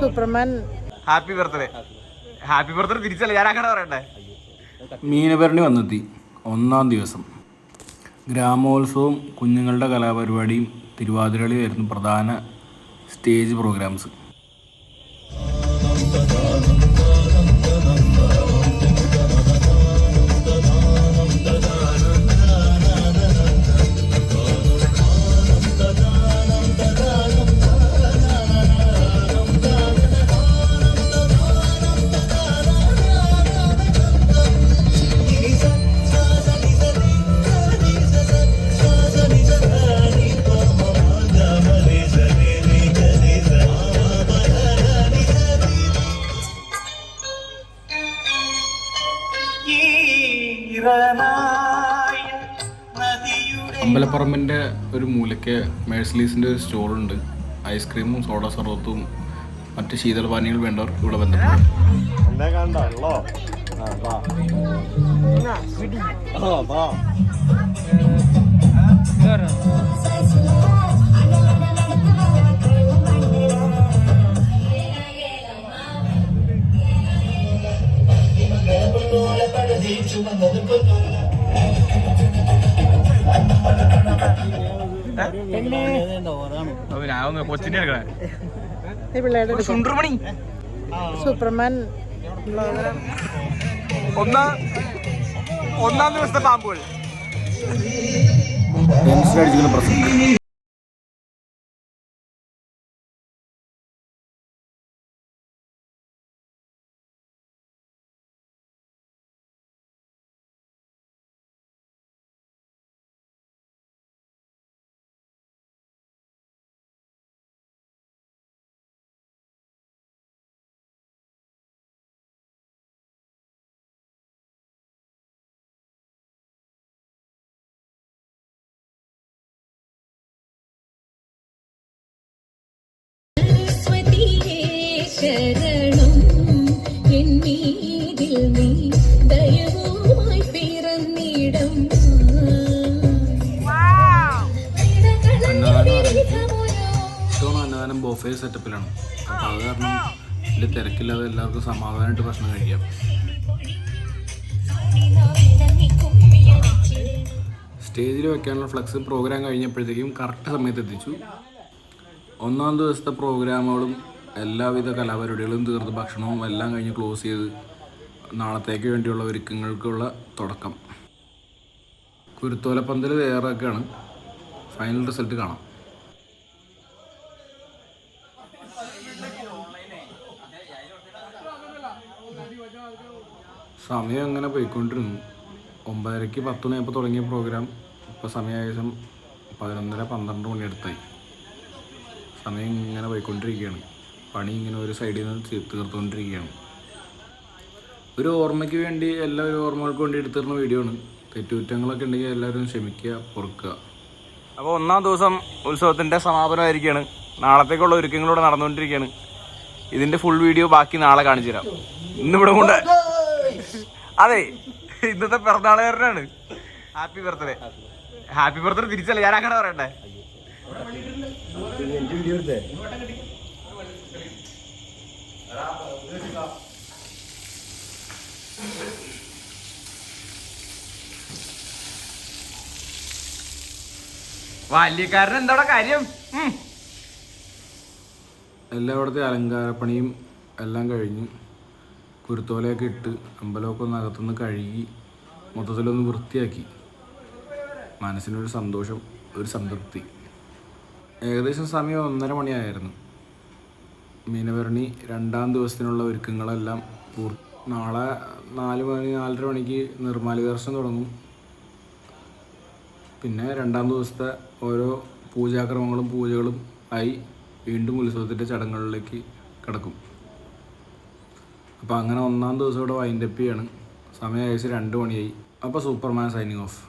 Superman. Happy birthday happy birthday തിരിച്ചല്ല ഞാൻ അങ്ങനെ പറയണ്ടേ? മീനഭരണി വന്നെത്തി ഒന്നാം ദിവസം. ഗ്രാമോത്സവവും കുഞ്ഞുങ്ങളുടെ കലാപരിപാടിയും തിരുവാതിരകളിയായിരുന്നു പ്രധാന സ്റ്റേജ് പ്രോഗ്രാംസ്. അമ്പലപ്പറമ്പിന്റെ ഒരു മൂലയ്ക്ക് മേഴ്സലീസിന്റെ ഒരു സ്റ്റോറുണ്ട് ഐസ്ക്രീമും സോഡ സർവത്തും മറ്റ് ശീതളപാനീയങ്ങൾ വേണ്ടവർ ഇവിടെ ബന്ധപ്പെടും. എന്നെ കണ്ടല്ലോ സുണ്ടർമണി സൂപ്പർമാൻ ഒന്നാം ഒന്നാം ദിവസത്തെ പാമ്പുകൾ. ശരണം എൻ മീതിൽ നീ ദയവുമായി പിറന്നിടം. അന്നദാനം ബൊഫേ സെറ്റപ്പിലാണ് അപ്പോൾ അത് കാരണം വലിയ തിരക്കില്ലാതെ എല്ലാവർക്കും സമാധാനമായിട്ട് ഭക്ഷണം കഴിക്കാം. സ്റ്റേജിൽ വെക്കാനുള്ള ഫ്ലക്സ് പ്രോഗ്രാം കഴിഞ്ഞപ്പോഴത്തേക്കും കറക്റ്റ് സമയത്ത് എത്തിച്ചു. ഒന്നാം ദിവസത്തെ പ്രോഗ്രാമുകളും എല്ലാവിധ കലാപരിപാടികളും തീർത്ത് ഭക്ഷണവും എല്ലാം കഴിഞ്ഞ് ക്ലോസ് ചെയ്ത് നാളത്തേക്ക് വേണ്ടിയുള്ള ഒരുക്കങ്ങൾക്കുള്ള തുടക്കം. കുരുത്തോലപ്പന്തൽ തയ്യാറാക്കുകയാണ്. ഫൈനൽ റിസൾട്ട് കാണാം. സമയം അങ്ങനെ പോയിക്കൊണ്ടിരുന്നു. ഒമ്പതരയ്ക്ക് പത്ത് മണിയപ്പോൾ തുടങ്ങിയ പ്രോഗ്രാം ഇപ്പോൾ സമയം പതിനൊന്നര പന്ത്രണ്ട് മണി അടുത്തായി സമയം ഇങ്ങനെ പോയിക്കൊണ്ടിരിക്കുകയാണ്. പണി ഇങ്ങനെ ഒരു സൈഡിൽ നിന്ന് തീർത്തുകൊണ്ടിരിക്കുകയാണ്. ഒരു ഓർമ്മയ്ക്ക് വേണ്ടി എല്ലാവരും ഓർമ്മകൾക്ക് വേണ്ടി എടുത്തിരുന്ന വീഡിയോ ആണ്. തെറ്റുകുറ്റങ്ങളൊക്കെ ഉണ്ടെങ്കിൽ എല്ലാവരും ക്ഷമിക്കുക പൊറുക്കുക. അപ്പോൾ ഒന്നാം ദിവസം ഉത്സവത്തിന്റെ സമാപനമായിരിക്കുകയാണ്. നാളത്തേക്കുള്ള ഒരുക്കങ്ങളൂടെ നടന്നുകൊണ്ടിരിക്കുകയാണ്. ഇതിന്റെ ഫുൾ വീഡിയോ ബാക്കി നാളെ കാണിച്ചു തരാം. ഇന്നിവിടെ കൊണ്ട് അതെ ഇന്നത്തെ പിറന്നാളുകാരനാണ്. ഹാപ്പി ബർത്ത്ഡേ ഹാപ്പി ബർത്ത്ഡേ തിരിച്ചല്ല ഞാൻ അങ്ങനെ പറയണ്ടേ വീഡിയോ എടുത്തേ? ബാല്യക്കാരൻ എന്താ കാര്യം. എല്ലായിടത്തെ അലങ്കാരപ്പണിയും എല്ലാം കഴിഞ്ഞ് കുരുത്തോലയൊക്കെ ഇട്ട് അമ്പലമൊക്കെ ഒന്ന് അകത്തുനിന്ന് കഴുകി മൊത്തത്തിലൊന്ന് വൃത്തിയാക്കി. മനസ്സിനൊരു സന്തോഷം ഒരു സംതൃപ്തി. ഏകദേശം സമയം ഒന്നര മണിയായിരുന്നു. മീനഭരണി രണ്ടാം ദിവസത്തിനുള്ള ഒരുക്കങ്ങളെല്ലാം പൂർ നാളെ നാല് മണി നാലര മണിക്ക് നിർമ്മാല്യ ദർശനം തുടങ്ങും. പിന്നെ രണ്ടാം ദിവസത്തെ ഓരോ പൂജാക്രമങ്ങളും പൂജകളും ആയി വീണ്ടും ഉത്സവത്തിന്റെ ചടങ്ങുകളിലേക്ക് കിടക്കും. അപ്പോൾ അങ്ങനെ ഒന്നാം ദിവസം ഇവിടെ വൈൻഡപ്പ് ചെയ്യാണ്. സമയം ഏകദേശം രണ്ട് മണിയായി. അപ്പോൾ സൂപ്പർമാൻ സൈനിങ് ഓഫ്